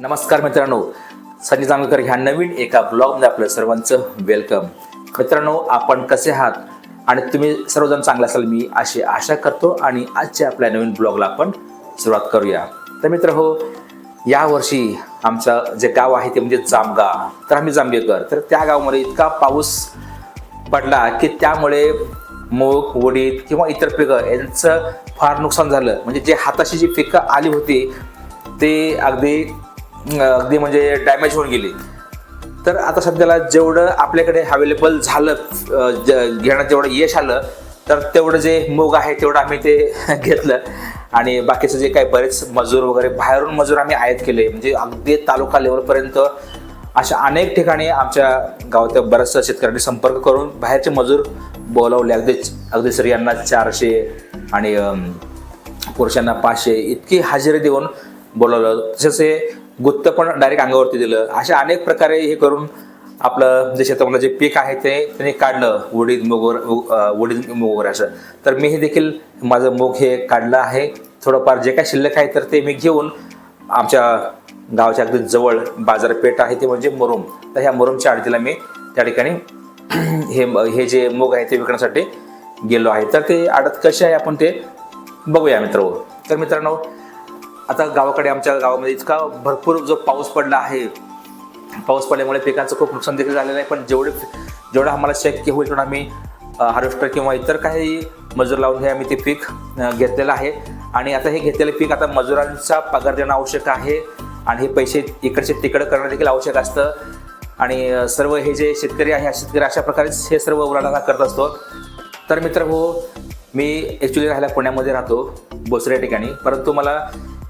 नमस्कार मित्रांनो. संजय जांभेकर ह्या नवीन एका ब्लॉगमध्ये आपलं सर्वांचं वेलकम मित्रांनो आपण कसे आहात? आणि तुम्ही सर्वजण चांगले असाल मी अशी आशा करतो आणि आजच्या आपल्या नवीन ब्लॉगला आपण सुरुवात करूया. तर मित्र हो यावर्षी आमचं जे गाव आहे ते म्हणजे जामगा तर आम्ही जांभेकर. तर त्या गावामध्ये इतका पाऊस पडला की त्यामुळे मूग उडीद किंवा इतर पिकं यांचं फार नुकसान झालं. म्हणजे जे हाताशी जी पिकं आली होती ते अगदी अगदी म्हणजे डॅमेज होऊन गेली. तर आता सध्याला जेवढं आपल्याकडे अवेलेबल झालं ज- घेण्यात जेवढं यश आलं तर तेवढं जे मूग आहे तेवढं आम्ही ते घेतलं. आणि बाकीचं जे काही बरेच मजूर वगैरे बाहेरून मजूर आम्ही आयात केले. म्हणजे अगदी तालुका लेवलपर्यंत अशा अनेक ठिकाणी आमच्या गावात बऱ्याचशा शेतकऱ्यांनी संपर्क करून बाहेरचे मजूर बोलावले. अगदी अगदी स्त्रियांना चारशे आणि पुरुषांना पाचशे इतकी हजेरी देऊन बोलावलं. तसेच हे गुत्त पण डायरेक्ट अंगावरती दिलं. अशा अनेक प्रकारे हे करून आपलं जे शेतामधलं जे पीक आहे ते त्यांनी काढलं उडीद मूग उडीद मूग वगैरे असं. तर मी हे देखील माझं मूग हे काढलं आहे. थोडंफार जे काय शिल्लक आहे तर ते मी घेऊन आमच्या गावाच्या अगदी जवळ बाजारपेठ आहे ते म्हणजे मुरुम. तर ह्या मुरुमच्या आडतीला मी त्या ठिकाणी हे हे जे मूग आहे ते विकण्यासाठी गेलो आहे. तर ते आडत कसे आहे आपण ते बघूया मित्र तर मित्रांनो आता गावाकडे आमच्या गावामध्ये इतका भरपूर जो पाऊस पडला आहे पाऊस पडल्यामुळे पिकांचं खूप नुकसान देखील झालेलं आहे पण जेवढे जेवढं आम्हाला शक्य होईल तेवढं आम्ही हार्वेस्टर किंवा इतर काही मजूर लावून हे आम्ही ते पीक घेतलेलं आहे. आणि आता हे घेतलेलं पीक आता मजुरांचा पगार देणं आवश्यक आहे आणि हे पैसे इकडचे तिकडं करणं देखील आवश्यक असतं. आणि सर्व हे जे शेतकरी आहे शेतकरी अशा प्रकारेच हे सर्व उलाढाला करत असतो. तर मित्र हो मी ॲक्च्युली राहायला पुण्यामध्ये राहतो बोसऱ्या ठिकाणी. परंतु मला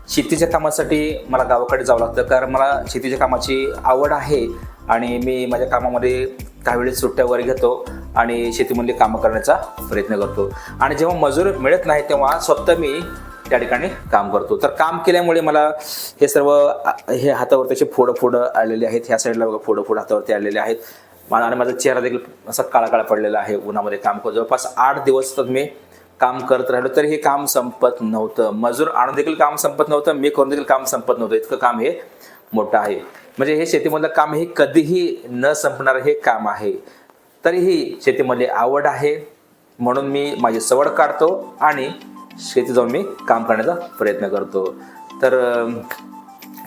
शेतीच्या कामासाठी मला गावाकडे जावं लागतं कारण मला शेतीच्या कामाची आवड आहे आणि मी माझ्या कामामध्ये काही वेळेस सुट्ट्या वगैरे घेतो आणि शेतीमधली कामं करण्याचा प्रयत्न करतो. आणि जेव्हा मजूर मिळत नाही तेव्हा स्वतः मी त्या ठिकाणी काम करतो. तर काम केल्यामुळे मला हे सर्व हे हातावरती असे फोडं फोडं आलेले आहेत. ह्या साईडला बघा फोडं फोडं हातावरती आलेले आहेत. मला आणि माझा चेहरा देखील असा काळा काळा पडलेला आहे. उन्हामध्ये काम करतो. जवळपास आठ दिवस तर मी काम करत राहिलो तरी हे काम संपत नव्हतं. मजूर आणून देखील काम संपत नव्हतं मी करून देखील काम संपत नव्हतं. इतकं काम हे मोठं आहे. म्हणजे हे शेतीमधलं काम हे कधीही न संपणारं हे काम आहे. तरीही शेतीमध्ये आवड आहे म्हणून मी माझी सवड काढतो आणि शेती जाऊन मी काम करण्याचा प्रयत्न करतो. तर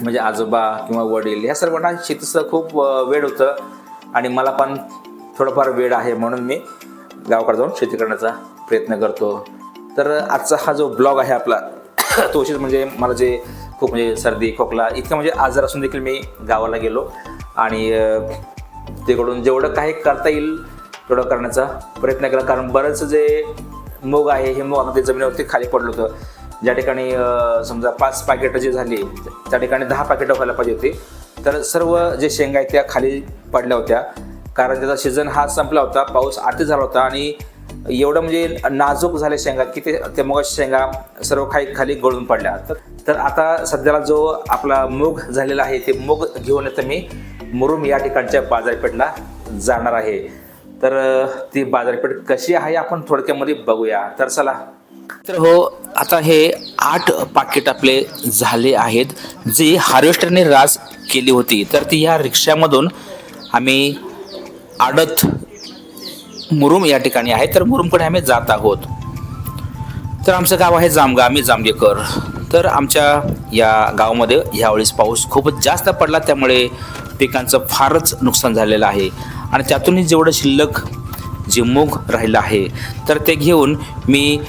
म्हणजे आजोबा किंवा वडील ह्या सर्वांना शेतीचं खूप वेळ होतं आणि मला पण थोडंफार वेळ आहे म्हणून मी गावाकडे जाऊन शेती करण्याचा प्रयत्न करतो. तर आजचा हा जो ब्लॉग आहे आपला तो अशीच म्हणजे मला जे खूप म्हणजे सर्दी खोकला इतकं म्हणजे आजार असून देखील मी गावाला गेलो. आणि तिकडून जेवढं काही करता येईल तेवढं करण्याचा प्रयत्न केला. कारण बरंच जे मोग आहे हे मोग अगदी जमिनीवरती खाली पडलं होतं. ज्या ठिकाणी समजा पाच पॅकेटं जी झाली त्या ठिकाणी दहा पॅकेटं व्हायला पाहिजे होती. तर सर्व जे शेंगा आहेत त्या खाली पडल्या होत्या. कारण त्याचा सीझन हा संपला होता पाऊस आधी झाला होता आणि एवढं म्हणजे नाजूक झाले शेंगा की ते त्या मुगाच्या शेंगा सर्व खाई खाली गळून पडल्या. तर आता सध्याला जो आपला मूग झालेला आहे ते मूग घेऊन तर मी मुरुम या ठिकाणच्या बाजारपेठला जाणार आहे. तर ती बाजारपेठ कशी आहे आपण थोडक्यामध्ये बघूया. तर चला. तर हो आता हे आठ पाकिट आपले झाले आहेत जी हार्वेस्टरने रास केली होती. तर ती ह्या रिक्षामधून आम्ही आडत मुरुम या ठिकाणी आहे. तर मुरुमकडे आम्ही जात आहोत. तर आमचं गाव आहे जामगा आम्ही जामगेकर. तर आमच्या या गावामध्ये ह्यावेळेस पाऊस खूपच जास्त पडला. त्यामुळे पिकांचं फारच नुकसान झालेलं आहे. आणि त्यातूनही जेवढं शिल्लक जे मूग राहिलं आहे तर ते घेऊन मी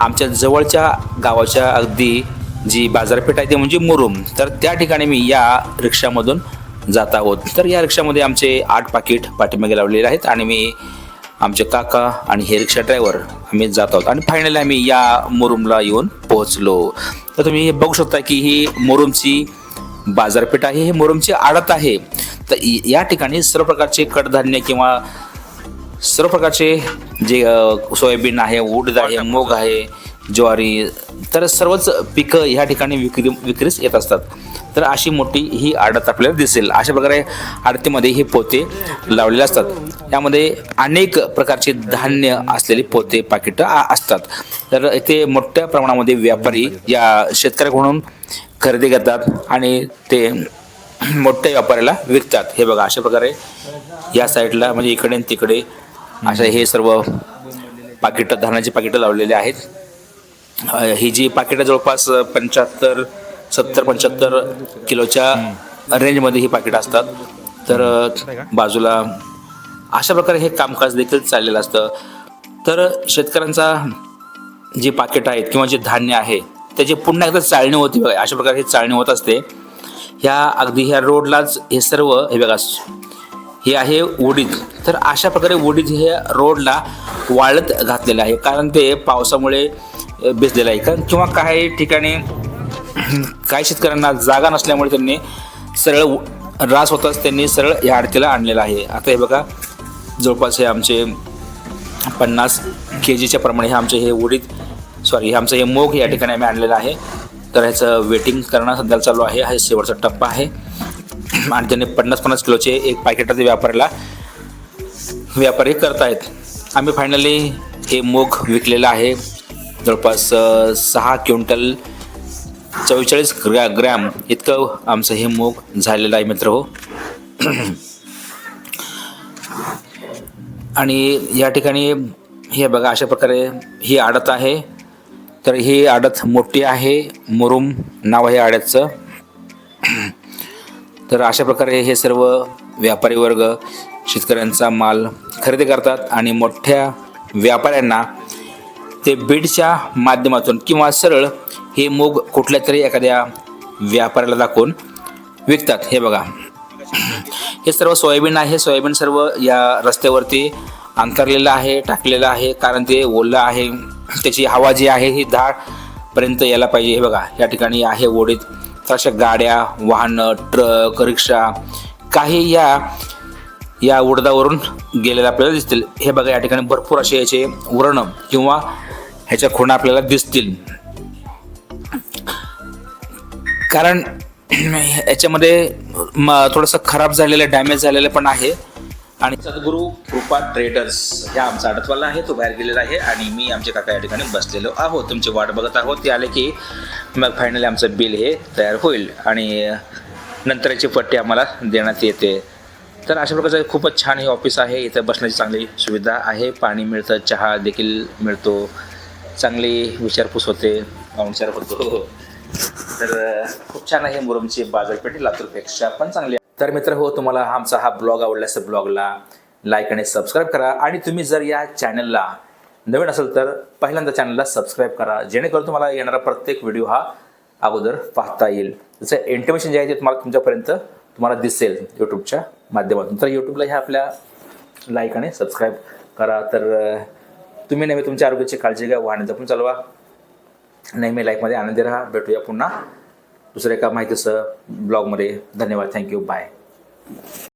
आमच्या जवळच्या गावाच्या अगदी जी बाजारपेठ आहे ती म्हणजे मुरुम. तर त्या ठिकाणी मी या रिक्षामधून जात आहोत. तर या रिक्षामध्ये आमचे आठ पाकिट पाठीमागे लावलेले आहेत आणि मी आमचे काका आणि हे रिक्षा ड्रायव्हर आम्ही जात आहोत. आणि फायनली आम्ही या मुरुमला येऊन पोहोचलो. तर तुम्ही हे बघू शकता की ही मुरुमची बाजारपेठ आहे हे मुरुमची आडत आहे. तर या ठिकाणी सर्व प्रकारचे कडधान्य किंवा सर्व प्रकारचे जे सोयाबीन आहे उडीद आहे मूग आहे ज्वारी तर सर्वच पिकं ह्या ठिकाणी विक्री विक्रीस येत असतात. तर अशी मोठी ही आडत आपल्याला दिसेल. अशा प्रकारे आडतीमध्ये हे पोते लावलेले असतात. यामध्ये अनेक प्रकारचे धान्य असलेले पोते पाकिटं असतात. तर इथे मोठ्या प्रमाणामध्ये व्यापारी या शेतकऱ्याकडून खरेदी करतात आणि ते मोठ्या व्यापाऱ्याला विकतात. हे बघा अशा प्रकारे या साईडला म्हणजे इकडे आणि तिकडे अशा हे सर्व पाकिटं धानाची पाकिटं लावलेली आहेत. ही जी पाकिटं जवळपास पंच्याहत्तर सत्तर पंच्याहत्तर किलोच्या रेंजमध्ये ही पाकिटं असतात. तर बाजूला अशा प्रकारे हे कामकाज देखील चाललेलं असतं. तर शेतकऱ्यांचा जे पाकिट आहेत किंवा जे धान्य आहे त्याची पुन्हा एकदा चाळणी होती बघा. अशा प्रकारे ही चाळणी होत असते. ह्या अगदी ह्या रोडलाच हे सर्व हे बघा हे आहे उडीद. तर अशा प्रकारे उडीद हे रोडला वाळत घातलेलं आहे. कारण ते पावसामुळे अ, भिजलेलं आहे कारण किंवा काही ठिकाणी काही शेतकऱ्यांना जागा नसल्यामुळे त्यांनी सरळ उ- रास होताच त्यांनी सरळ या आडतीला आणलेला आहे. आता हे बघा जवळपास हे आमचे पन्नास के जीच्या प्रमाणे हे आमचे हे उडीद सॉरी हे आमचं हे मोग या ठिकाणी आम्ही आणलेलं आहे. तर ह्याचं वेटिंग करणं सध्या चालू आहे. हा शेवटचा टप्पा आहे. आणि त्यांनी पन्नास पन्नास किलोचे एक पॅकेट ते व्यापाऱ्याला व्यापारी करतायत. आम्ही फायनली हे मोग विकलेलं आहे. जवळपास सहा क्विंटल चव्वेचाळीस ग्रॅ ग्रॅम इतकं आमचं हे मूग झालेलं आहे मित्र हो. आणि या ठिकाणी हे बघा अशा प्रकारे ही आडत आहे. तर ही आडत मोठी आहे मुरुम नाव आहे आड्याचं. तर अशा प्रकारे हे सर्व व्यापारी वर्ग शेतकऱ्यांचा माल खरेदी करतात आणि मोठ्या व्यापाऱ्यांना ते बीडच्या माध्यमातून किंवा सरळ हे मूग कुठल्या तरी एखाद्या व्यापाऱ्याला दाखवून विकतात. हे बघा. हे सर्व सोयाबीन आहे. सोयाबीन सर्व या रस्त्यावरती अंतरलेलं आहे टाकलेलं आहे. कारण ते ओलं आहे. त्याची हवा जी आहे ही धाडपर्यंत यायला पाहिजे. हे बघा. या ठिकाणी आहे ओढीत तर अशा गाड्या वाहनं ट्रक रिक्षा काही या या उडदावरून गेलेल्या आपल्याला दिसतील. हे बघा या ठिकाणी भरपूर असे याचे व्रण किंवा ह्याच्या खुणा आपल्याला दिसतील. कारण याच्यामध्ये म थोडंसं खराब झालेलं डॅमेज झालेलं पण आहे. आणि सद्गुरू कृपा ट्रेडर्स ह्या आमचा अडतवाला आहे तो बाहेर गेलेला आहे आणि मी आमचे काका या ठिकाणी बसलेलो आहोत. तुमची वाट बघत आहोत. ते आले की मग फायनली आमचं बिल हे तयार होईल आणि नंतर याची पट्टी आम्हाला देण्यात येते. तर अशा प्रकारचं खूपच छान हे ऑफिस आहे. इथं बसण्याची चांगली सुविधा आहे. पाणी मिळतं चहा देखील मिळतो. चांगली विचारपूस होते. पाहुणचार होतो. तर खूप छान आहे मुरुमची बाजारपेठ लातूरपेक्षा पण चांगली आहे. तर मित्र हो तुम्हाला आमचा हा ब्लॉग आवडल्यास ब्लॉगला लाईक आणि सबस्क्राईब करा. आणि तुम्ही जर या चॅनलला नवीन असेल तर पहिल्यांदा चॅनलला सबस्क्राईब करा. जेणेकरून तुम्हाला येणारा प्रत्येक व्हिडिओ हा अगोदर पाहता येईल. त्याचं इंटिमेशन जे आहे ते तुम्हाला तुमच्यापर्यंत तुम्हाला दिसेल यूट्यूबच्या माध्यमातून. तर यूट्यूबला ह्या आपल्या लाईक आणि सबस्क्राईब करा. तर तुम्ही नेहमी तुमच्या आरोग्याची काळजी घ्या वाहन जपून चालवा. नेहमी लाईफमध्ये आनंदी राहा. भेटूया पुन्हा दुसऱ्या एका माहितीसह ब्लॉगमध्ये धन्यवाद. Thank you bye